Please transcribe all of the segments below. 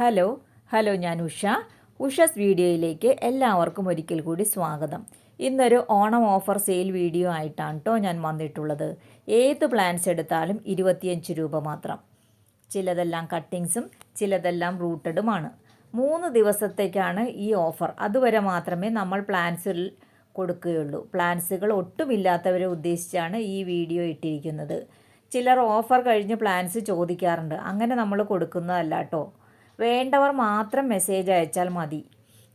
Hello hello ഞാൻ ഉഷ. ഉഷസ് വീഡിയോയിലേക്ക് എല്ലാവർക്കും ഒരിക്കൽ കൂടി സ്വാഗതം. ഇന്നൊരു ഓണം ഓഫർ സെയിൽ വീഡിയോ ആയിട്ടാണ് കേട്ടോ ഞാൻ വന്നിട്ടുള്ളത്. ഏത് പ്ലാൻസ് എടുത്താലും ഇരുപത്തിയഞ്ച് രൂപ മാത്രം. ചിലതെല്ലാം കട്ടിങ്സും ചിലതെല്ലാം റൂട്ടഡുമാണ്. മൂന്ന് ദിവസത്തേക്കാണ് ഈ ഓഫർ. അതുവരെ മാത്രമേ നമ്മൾ പ്ലാൻസിൽ കൊടുക്കുകയുള്ളൂ. പ്ലാൻസുകൾ ഒട്ടുമില്ലാത്തവരെ ഉദ്ദേശിച്ചാണ് ഈ വീഡിയോ ഇട്ടിരിക്കുന്നത്. ചിലർ ഓഫർ കഴിഞ്ഞ് പ്ലാൻസ് ചോദിക്കാറുണ്ട്. അങ്ങനെ നമ്മൾ കൊടുക്കുന്നതല്ല കേട്ടോ വേണ്ടവർ മാത്രം മെസ്സേജ് അയച്ചാൽ മതി.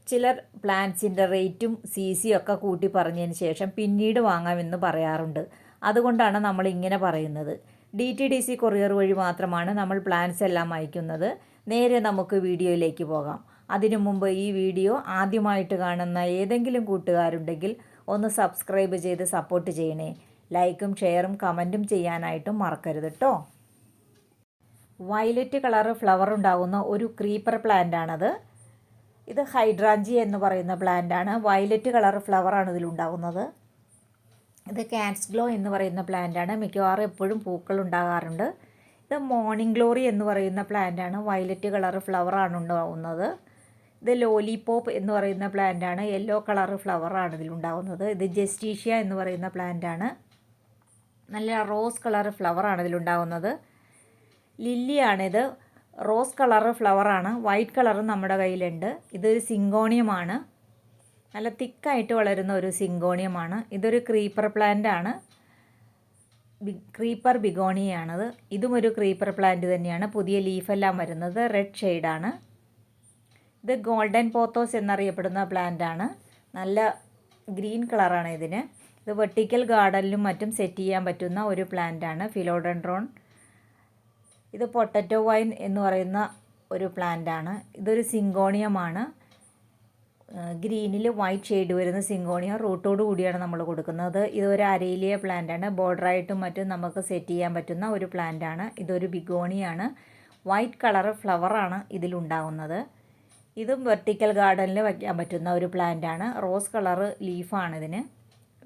ചിലർ പ്ലാൻസിന്റെ റേറ്റും സി സി ഒക്കെ കൂട്ടി പറഞ്ഞതിന് ശേഷം പിന്നീട് വാങ്ങാമെന്ന് പറയാറുണ്ട്. അതുകൊണ്ടാണ് നമ്മൾ ഇങ്ങനെ പറയുന്നത്. D T D C courier വഴി മാത്രമാണ് നമ്മൾ പ്ലാൻസ് എല്ലാം അയക്കുന്നത്. നേരെ നമുക്ക് വീഡിയോയിലേക്ക് പോകാം. അതിനു മുമ്പ് ഈ വീഡിയോ ആദ്യമായിട്ട് കാണുന്ന ഏതെങ്കിലും കൂട്ടുകാരുണ്ടെങ്കിൽ ഒന്ന് സബ്സ്ക്രൈബ് ചെയ്ത് സപ്പോർട്ട് ചെയ്യണേ. ലൈക്കും ഷെയറും കമന്റും ചെയ്യാനായിട്ടും മറക്കരുത് കേട്ടോ വയലറ്റ് കളർ ഫ്ലവർ ഉണ്ടാകുന്ന ഒരു ക്രീപ്പർ പ്ലാന്റ് ആണത് ഇത് ഹൈഡ്രാഞ്ചി എന്ന് പറയുന്ന പ്ലാന്റ് ആണ് വയലറ്റ് കളർ ഫ്ലവറാണ് ഇതിലുണ്ടാകുന്നത് ഇത് കാൻസ് ഗ്ലോ എന്ന് പറയുന്ന പ്ലാന്റ് ആണ് മിക്കവാറും എപ്പോഴും പൂക്കൾ ഉണ്ടാകാറുണ്ട്. ഇത് മോർണിംഗ് ഗ്ലോറി എന്ന് പറയുന്ന പ്ലാന്റ് ആണ് വയലറ്റ് കളർ ഫ്ലവറാണ് ഉണ്ടാവുന്നത്. ഇത് ലോലിപോപ്പ് എന്ന് പറയുന്ന പ്ലാന്റ് ആണ് യെല്ലോ കളർ ഫ്ലവറാണ് ഇതിലുണ്ടാകുന്നത് ഇത് ജസ്റ്റീഷ്യ എന്ന് പറയുന്ന പ്ലാന്റ് ആണ് നല്ല റോസ് കളർ ഫ്ലവറാണ് ഇതിലുണ്ടാകുന്നത് ലില്ലിയാണിത്. റോസ് കളറ് ഫ്ലവറാണ് വൈറ്റ് കളറ് നമ്മുടെ കയ്യിലുണ്ട്. ഇതൊരു സിങ്കോണിയമാണ്. നല്ല തിക്കായിട്ട് വളരുന്ന ഒരു സിങ്കോണിയമാണ്. ഇതൊരു ക്രീപ്പർ പ്ലാന്റ് ആണ്. ക്രീപ്പർ ബിഗോണിയാണത്. ഇതും ഒരു ക്രീപ്പർ പ്ലാന്റ് തന്നെയാണ്. പുതിയ ലീഫെല്ലാം വരുന്നത് റെഡ് ഷെയ്ഡാണ്. ഇത് ഗോൾഡൻ പോത്തോസ് എന്നറിയപ്പെടുന്ന പ്ലാന്റ് ആണ്. നല്ല ഗ്രീൻ കളറാണ് ഇതിന്. ഇത് വെർട്ടിക്കൽ ഗാർഡനിലും മറ്റും സെറ്റ് ചെയ്യാൻ പറ്റുന്ന ഒരു പ്ലാന്റ് ആണ്. ഫിലോഡൻഡ്രോൺ. ഇത് പൊട്ടറ്റോ വൈൻ എന്ന് പറയുന്ന ഒരു പ്ലാന്റ് ആണ് ഇതൊരു സിങ്കോണിയമാണ്. ഗ്രീനിൽ വൈറ്റ് ഷെയ്ഡ് വരുന്ന സിങ്കോണിയ റൂട്ടോട് കൂടിയാണ് നമ്മൾ കൊടുക്കുന്നത്. ഇതൊരു അരയിലിയ പ്ലാന്റാണ്. ബോർഡറായിട്ടും മറ്റും നമുക്ക് സെറ്റ് ചെയ്യാൻ പറ്റുന്ന ഒരു പ്ലാന്റ് ആണ് ഇതൊരു ബിഗോണിയാണ്. വൈറ്റ് കളർ ഫ്ലവറാണ് ഇതിലുണ്ടാകുന്നത് ഇതും വെർട്ടിക്കൽ ഗാർഡനിൽ വയ്ക്കാൻ പറ്റുന്ന ഒരു പ്ലാന്റ് ആണ് റോസ് കളറ് ലീഫാണ് ഇതിന്.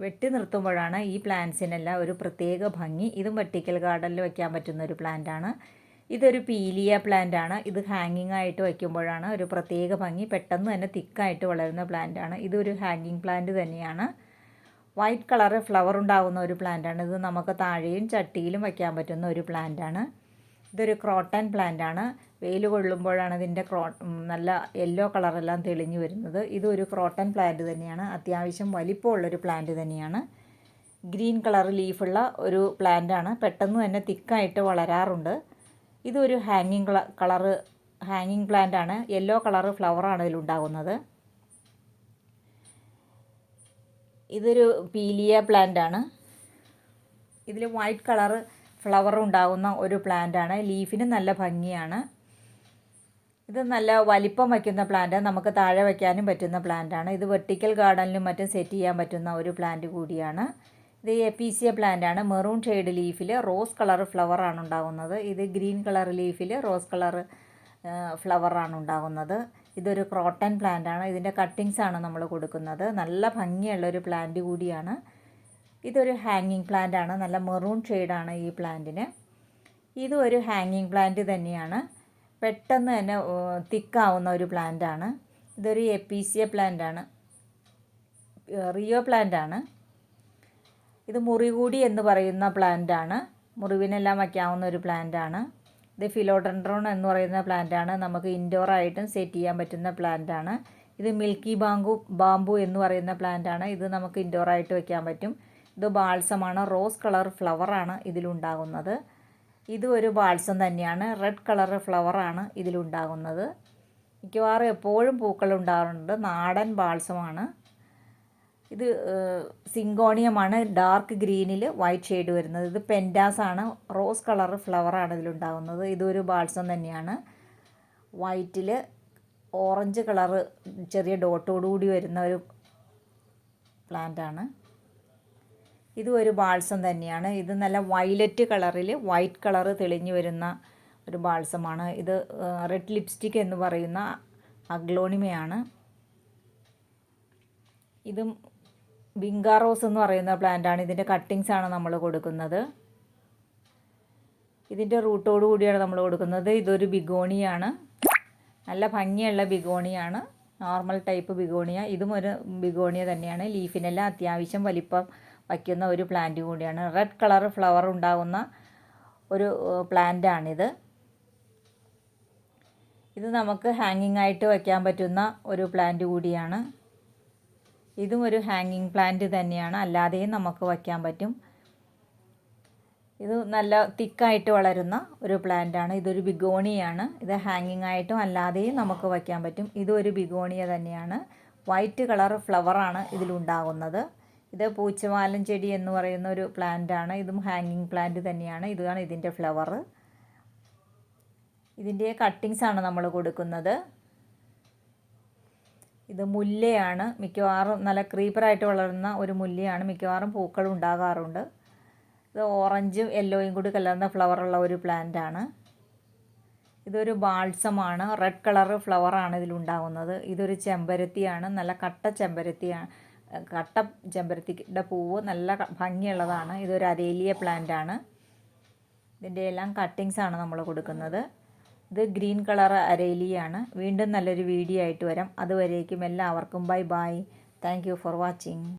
വെട്ടി നിർത്തുമ്പോഴാണ് ഈ പ്ലാന്റ്സിനെല്ലാം ഒരു പ്രത്യേക ഭംഗി. ഇതും വെർട്ടിക്കൽ ഗാർഡനിൽ വയ്ക്കാൻ പറ്റുന്ന ഒരു പ്ലാന്റ് ആണ് ഇതൊരു പീലിയ പ്ലാന്റ് ആണ്. ഇത് ഹാങ്ങിങ് ആയിട്ട് വയ്ക്കുമ്പോഴാണ് ഒരു പ്രത്യേക ഭംഗി. പെട്ടെന്ന് തന്നെ തിക്കായിട്ട് വളരുന്ന പ്ലാന്റ് ആണ്. ഇതൊരു ഹാങ്ങിങ് പ്ലാന്റ് തന്നെയാണ്. വൈറ്റ് കളർ ഫ്ലവർ ഉണ്ടാകുന്ന ഒരു പ്ലാന്റാണ് ഇത് നമുക്ക് താഴെയും ചട്ടിയിലും വയ്ക്കാൻ പറ്റുന്ന ഒരു പ്ലാന്റ് ആണ്. ഇതൊരു ക്രോട്ടൻ പ്ലാന്റ് ആണ്. വെയിൽ കൊള്ളുമ്പോഴാണ് ഇതിന്റെ ക്രോ നല്ല യെല്ലോ കളറെല്ലാം തെളിഞ്ഞു വരുന്നത്. ഇതൊരു ക്രോട്ടൻ പ്ലാന്റ് തന്നെയാണ്. അത്യാവശ്യം വലിപ്പമുള്ളൊരു പ്ലാന്റ് തന്നെയാണ്. ഗ്രീൻ കളർ ലീഫുള്ള ഒരു പ്ലാന്റ് ആണ്. പെട്ടെന്ന് തന്നെ തിക്കായിട്ട് വളരാറുണ്ട്. ഇതൊരു ഹാങ്ങിങ് കളറ് ഹാങ്ങിങ് പ്ലാന്റ് ആണ്. യെല്ലോ കളറ് ഫ്ലവറാണ് ഇതിലുണ്ടാകുന്നത് ഇതൊരു പീലിയ പ്ലാന്റ് ആണ്. ഇതിൽ വൈറ്റ് കളറ് ഫ്ലവർ ഉണ്ടാകുന്ന ഒരു പ്ലാന്റ് ആണ്. ലീഫിന് നല്ല ഭംഗിയാണ്. ഇത് നല്ല വലിപ്പം വയ്ക്കുന്ന പ്ലാന്റ് നമുക്ക് താഴെ വയ്ക്കാനും പറ്റുന്ന പ്ലാന്റ് ആണ്. ഇത് വെർട്ടിക്കൽ ഗാർഡനിലും മറ്റും സെറ്റ് ചെയ്യാൻ പറ്റുന്ന ഒരു പ്ലാന്റ് കൂടിയാണ്. ഇത് എപ്പീസിയ പ്ലാന്റ് ആണ്. മെറൂൺ ഷെയ്ഡ് ലീഫിൽ റോസ് കളർ ഫ്ലവർ ആണ് ഉണ്ടാകുന്നത്. ഇത് ഗ്രീൻ കളർ ലീഫിൽ റോസ് കളർ ഫ്ലവർ ആണ് ഉണ്ടാകുന്നത്. ഇതൊരു ക്രോട്ടൻ പ്ലാന്റ് ആണ്. ഇതിന്റെ ആണ് നമ്മൾ കൊടുക്കുന്നത്. നല്ല ഭംഗിയുള്ള ഒരു പ്ലാന്റ് കൂടിയാണ്. ഇതൊരു ഹാങ്ങിങ് പ്ലാന്റ് ആണ്. നല്ല മെറൂൺ ഷെയ്ഡാണ് ഈ പ്ലാന്റിന് ഇതും ഒരു ഹാങ്ങിങ് പ്ലാന്റ് തന്നെയാണ്. പെട്ടെന്ന് തന്നെ തിക്കാവുന്ന ഒരു പ്ലാന്റ് ആണ്. ഇതൊരു എപ്പീസിയ പ്ലാന്റ് ആണ്. റിയോ പ്ലാന്റ് ആണ്. ഇത് മുറികൂടി എന്ന് പറയുന്ന പ്ലാന്റ് ആണ്. മുറിവിനെല്ലാം വയ്ക്കാവുന്ന ഒരു പ്ലാന്റ് ആണ്. ഇത് ഫിലോഡ്രോൺ എന്ന് പറയുന്ന പ്ലാന്റ് ആണ്. നമുക്ക് ഇൻഡോർ ആയിട്ടും സെറ്റ് ചെയ്യാൻ പറ്റുന്ന പ്ലാന്റ് ആണ്. ഇത് മിൽക്കി ബാങ്കു ബാമ്പു എന്ന് പറയുന്ന പ്ലാന്റ് ആണ്. ഇത് നമുക്ക് ഇൻഡോർ ആയിട്ട് വെക്കാൻ പറ്റും. ഇത് ബാൾസമാണ് റോസ് കളർ ഫ്ലവറാണ് ഇതിലുണ്ടാകുന്നത് ഇത് ഒരു ബാൾസം തന്നെയാണ്. റെഡ് കളർ ഫ്ലവറാണ് ഇതിലുണ്ടാകുന്നത് മിക്കവാറും എപ്പോഴും പൂക്കൾ ഉണ്ടാകാറുണ്ട്. നാടൻ ബാൾസമാണ് ഇത് സിങ്കോണിയമാണ്. ഡാർക്ക് ഗ്രീനിൽ വൈറ്റ് ഷെയ്ഡ് വരുന്നത്. ഇത് പെൻഡാസ് ആണ്. റോസ് കളർ ഫ്ലവറാണ് ഇതിലുണ്ടാകുന്നത് ഇതൊരു ബാൾസം തന്നെയാണ്. വൈറ്റിൽ ഓറഞ്ച് കളറ് ചെറിയ ഡോട്ടോടുകൂടി വരുന്ന ഒരു പ്ലാന്റാണ് ഇതും ഒരു ബാൾസം തന്നെയാണ്. ഇത് നല്ല വയലറ്റ് കളറിൽ വൈറ്റ് കളർ തെളിഞ്ഞു വരുന്ന ഒരു ബാൾസമാണ്. ഇത് റെഡ് ലിപ്സ്റ്റിക് എന്ന് പറയുന്ന അഗ്ലോണിമയാണ്. ഇതും ബിങ്കാ റോസ് എന്ന് പറയുന്ന പ്ലാന്റാണ് ഇതിന്റെ കട്ടിങ്സ് ആണ് നമ്മൾ കൊടുക്കുന്നത്. ഇതിന്റെ റൂട്ടോട് കൂടിയാണ് നമ്മൾ കൊടുക്കുന്നത്. ഇതൊരു ബിഗോണിയാണ്. നല്ല ഭംഗിയുള്ള ബിഗോണിയാണ്. Normal type begonia. ഇതും ഒരു ബിഗോണിയ തന്നെയാണ്. ലീഫിനെല്ലാം അത്യാവശ്യം വലിപ്പം വയ്ക്കുന്ന ഒരു പ്ലാന്റ് കൂടിയാണ്. റെഡ് കളർ ഫ്ലവർ ഉണ്ടാകുന്ന ഒരു പ്ലാന്റാണിത് ഇത് നമുക്ക് ഹാങ്ങിങ് ആയിട്ട് വയ്ക്കാൻ പറ്റുന്ന ഒരു പ്ലാന്റ് കൂടിയാണ്. ഇതും ഒരു ഹാങ്ങിങ് പ്ലാന്റ് തന്നെയാണ്. അല്ലാതെയും നമുക്ക് വയ്ക്കാൻ പറ്റും. ഇത് നല്ല തിക്കായിട്ട് വളരുന്ന ഒരു പ്ലാന്റാണ് ഇതൊരു ബിഗോണിയാണ്. ഇത് ഹാങ്ങിങ് ആയിട്ടും അല്ലാതെയും നമുക്ക് വയ്ക്കാൻ പറ്റും. ഇതൊരു ബിഗോണിയ തന്നെയാണ്. വൈറ്റ് കളർ ഫ്ലവറാണ് ഇതിലുണ്ടാകുന്നത്. ഇത് പൂച്ചമാലൻ ചെടി എന്ന് പറയുന്ന ഒരു പ്ലാന്റാണ് ഇതും ഹാങ്ങിങ് പ്ലാന്റ് തന്നെയാണ്. ഇതാണ് ഇതിന്റെ ഫ്ലവർ ഇതിന്റെ കട്ടിങ്സാണ് നമ്മൾ കൊടുക്കുന്നത്. ഇത് മുല്ലയാണ്. മിക്കവാറും നല്ല ക്രീപ്പറായിട്ട് വളരുന്ന ഒരു മുല്ലയാണ്. മിക്കവാറും പൂക്കൾ ഉണ്ടാകാറുണ്ട്. ഇത് ഓറഞ്ചും യെല്ലോയും കൂടി കലർന്ന ഫ്ലവറുള്ള ഒരു പ്ലാന്റ് ആണ്. ഇതൊരു ബാൾസമാണ് റെഡ് കളർ ഫ്ലവറാണ് ഇതിലുണ്ടാകുന്നത് ഇതൊരു ചെമ്പരത്തിയാണ്. നല്ല കട്ട ചെമ്പരത്തിയാണ് കട്ട ചെമ്പരത്തിയുടെ പൂവ് നല്ല ഭംഗിയുള്ളതാണ്. ഇതൊരു അരേലിയ പ്ലാന്റ് ആണ്. ഇതിന്റെ എല്ലാം കട്ടിങ്സാണ് നമ്മൾ കൊടുക്കുന്നത്. ഇത് ഗ്രീൻ കളർ അരേലിയാണ് വീണ്ടും നല്ലൊരു വീഡിയോ ആയിട്ട് വരാം. അതുവരേക്കും എല്ലാവർക്കും bye bye. Thank for watching.